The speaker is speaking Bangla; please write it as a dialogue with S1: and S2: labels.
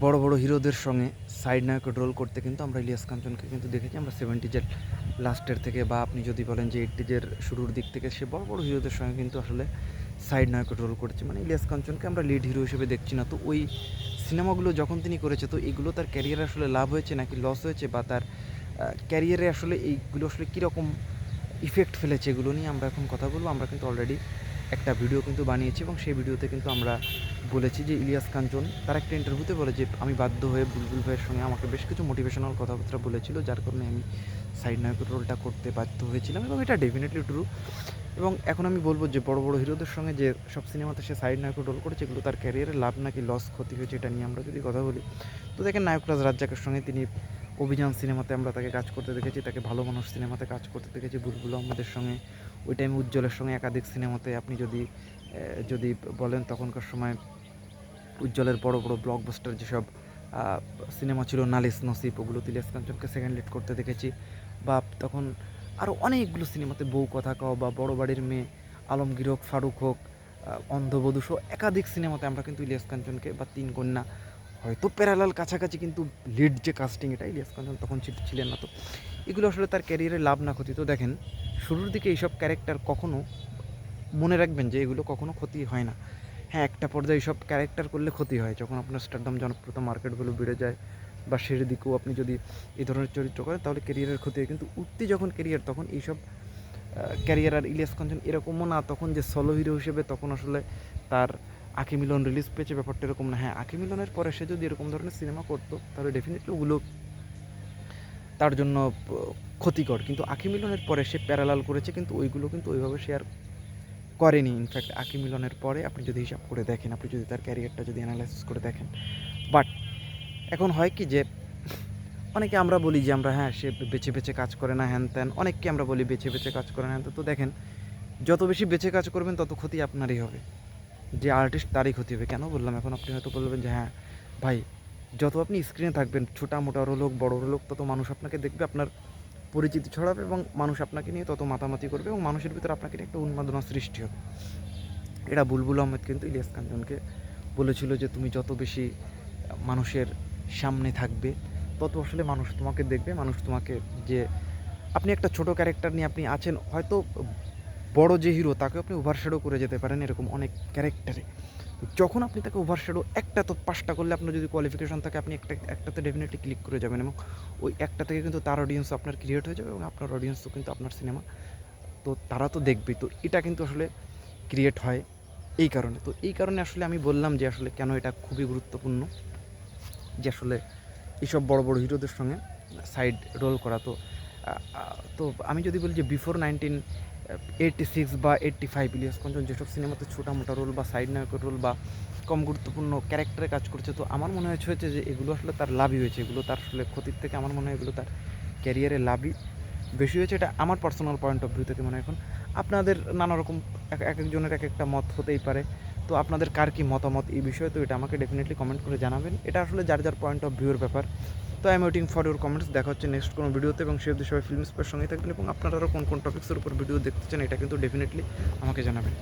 S1: বড় বড় হিরোদের সঙ্গে সাইড নায়কের রোল করতে কিন্তু আমরা ইলিয়াস কাঞ্চনকে কিন্তু দেখেছি। আমরা সেভেন্টিজের লাস্টের থেকে বা আপনি যদি বলেন যে এইটিজের শুরুর দিক থেকে সে বড় বড় হিরোদের সঙ্গে কিন্তু আসলে সাইড নায়কের রোল করেছে। মানে ইলিয়াস কাঞ্চনকে আমরা লিড হিরো হিসেবে দেখছি না। তো ওই সিনেমাগুলো যখন তিনি করেছে, তো এগুলো তার ক্যারিয়ারে আসলে লাভ হয়েছে নাকি লস হয়েছে বা তার ক্যারিয়ারে আসলে এইগুলো আসলে কীরকম ইফেক্ট ফেলেছে এগুলো নিয়ে আমরা এখন কথা বলব। আমরা কিন্তু অলরেডি একটা ভিডিও কিন্তু বানিয়েছি এবং সেই ভিডিওতে কিন্তু আমরা বলেছি যে ইলিয়াস কাঞ্চন তার একটা ইন্টারভিউতে বলে যে, আমি বাধ্য হয়ে বুলবুল ভাইয়ের সঙ্গে আমাকে বেশ কিছু মোটিভেশনাল কথাবার্তা বলেছিল, যার কারণে আমি সাইড নায়কের রোলটা করতে বাধ্য হয়েছিলাম এবং এটা ডেফিনেটলি ট্রু এবং এখন আমি বলব যে, বড় বড় হিরোদের সঙ্গে যে সব সিনেমাতে সে সাইড নায়কের রোল করেছে, এগুলো তার ক্যারিয়ারে লাভ নাকি লস ক্ষতি হয়েছে এটা নিয়ে আমরা যদি কথা বলি, তো দেখেন নায়করাজ রাজ্জাকের সঙ্গে তিনি অভিযান সিনেমাতে আমরা তাকে কাজ করতে দেখেছি, তাকে ভালো মানুষ সিনেমাতে কাজ করতে দেখেছি, বুলবুল আহমেদের সঙ্গে ওই টাইমে উজ্জ্বলের সঙ্গে একাধিক সিনেমাতে আপনি যদি যদি বলেন তখনকার সময় উজ্জ্বলের বড় বড় ব্লকবাস্টার যেসব সিনেমা ছিল নালিস নসিব, ওগুলো ইলিয়াস কাঞ্চনকে সেকেন্ড লিড করতে দেখেছি বা তখন আরও অনেকগুলো সিনেমাতে বউ কথা কও বা বড় বাড়ির মেয়ে আলমগীর হোক, ফারুক হোক অন্ধবধূ সহ একাধিক সিনেমাতে আমরা কিন্তু ইলিয়াস কাঞ্চনকে বা তিন কন্যা হয়তো প্যারালাল কাছাকাছি কিন্তু লিড যে কাস্টিং এটা ইলিয়াস কাঞ্চন তখন ছিল- ছিলেন না তো। এগুলো আসলে তার ক্যারিয়ারে লাভ না ক্ষতি। তো দেখেন শুরুর দিকে এইসব ক্যারেক্টার কখনো মনে রাখবেন যে এগুলো কখনো ক্ষতি হয় না। হ্যাঁ একটা পর্যায়ে এইসব ক্যারেক্টার করলে ক্ষতি হয়। যখন আপনার স্টারডাম জনপ্রিয়তা মার্কেটগুলো বেড়ে যায় বা সের দিকেও আপনি যদি এই ধরনের চরিত্র করেন, তাহলে ক্যারিয়ারের ক্ষতি হয়। কিন্তু উঠতি যখন ক্যারিয়ার তখন এইসব ক্যারিয়ার আর ইলিয়াস কাঞ্চন এরকমও না। তখন যে সলো হিরো হিসেবে তখন আসলে তার আখি মিলন রিলিজ পেয়েছে। ব্যাপারটা এরকম না। হ্যাঁ আখি মিলনের পরে সে যদি এরকম ধরনের সিনেমা করতো, তাহলে ডেফিনেটলি ওগুলো তার জন্য ক্ষতিকর। কিন্তু আখি মিলনের পরে সে প্যারালাল করেছে, কিন্তু ওইগুলো কিন্তু ওইভাবে সে আর করেনি। ইনফ্যাক্ট আখি মিলনের পরে আপনি যদি হিসাব করে দেখেন, আপনি যদি তার ক্যারিয়ারটা যদি অ্যানালাইসিস করে দেখেন। বাট এখন হয় কি যে, অনেকে আমরা বলি যে আমরা হ্যাঁ সে বেছে বেছে কাজ করে না, হ্যান ত্যান। অনেককে আমরা বলি বেছে বেছে কাজ করে না, হ্যান। তো দেখেন, যত বেশি বেছে কাজ করবেন, তত ক্ষতি আপনারই হবে। যে আর্টিস্ট তারই ক্ষতি হবে। কেন বললাম? এখন আপনি হয়তো বলবেন যে হ্যাঁ ভাই যত আপনি স্ক্রিনে থাকবেন, ছোটা মোটা রোল হোক, বড় লোক তত মানুষ আপনাকে দেখবে, আপনার পরিচিতি ছড়াবে এবং মানুষ আপনাকে নিয়ে তত মাতামাতি করবে এবং মানুষের ভিতরে আপনাকে নিয়ে একটা উন্মাদনা সৃষ্টি হবে। এটা বুলবুল আহমেদ কিন্তু ইলিয়াস কাঞ্চনকে বলেছিল যে, তুমি যত বেশি মানুষের সামনে থাকবে, তত আসলে মানুষ তোমাকে দেখবে, মানুষ তোমাকে যে, আপনি একটা ছোট ক্যারেক্টার নিয়ে আপনি আছেন, হয়তো বড় যে হিরো তাকে আপনি ওভারশ্যাডো করে যেতে পারেন, এরকম অনেক ক্যারেক্টারে যখন আপনি তাকে ওভারশ্যাডো একটা, তো পাঁচটা করলে আপনার যদি কোয়ালিফিকেশন থাকে, আপনি একটা, একটাতে ডেফিনেটলি ক্লিক করে যাবেন এবং ওই একটা থেকে কিন্তু তার অডিয়েন্স আপনার ক্রিয়েট হয়ে যাবে এবং আপনার অডিয়েন্সও কিন্তু আপনার সিনেমা তো তারা তো দেখবেই। তো এটা কিন্তু আসলে ক্রিয়েট হয় এই কারণে। তো এই কারণে আসলে আমি বললাম যে আসলে কেন এটা খুবই গুরুত্বপূর্ণ যে আসলে এইসব বড় বড় হিরোদের সঙ্গে সাইড রোল করা। তো তো আমি যদি বলি যে বিফোর নাইনটিন এইটটি সিক্স বা এইটটি ফাইভ ইলিয়াস কাঞ্চন যেসব সিনেমাতে মোটা রোল বা সাইড নায়কের রোল বা কম গুরুত্বপূর্ণ ক্যারেক্টারে কাজ করছে, তো আমার মনে হয়েছে যে এগুলো আসলে তার লাভই হয়েছে, এগুলো তার আসলে ক্ষতির থেকে আমার মনে হয় এগুলো তার ক্যারিয়ারে লাভই বেশি হয়েছে। এটা আমার পার্সোনাল পয়েন্ট অফ ভিউ থেকে মনে হয় এখন। আপনাদের নানা রকম এক একজনের এক একটা মত হতেই পারে, তো আপনাদের কার কি মতামত এই বিষয়ে তো এটা আমাকে ডেফিনেটলি কমেন্ট করে জানাবেন। এটা আসলে যার যার পয়েন্ট অফ ভিউর ব্যাপার। তো I am waiting for your comments দেখা হচ্ছে নেক্সট কোনো ভিডিওতে এবং সে সবাই ফিল্ম স্পের সঙ্গে থাকবেন এবং আপনারা কোন কোন টপিক্সের উপর ভিডিও দেখতে চান, এটা কিন্তু ডেফিনেটলি আমাকে জানাবেন।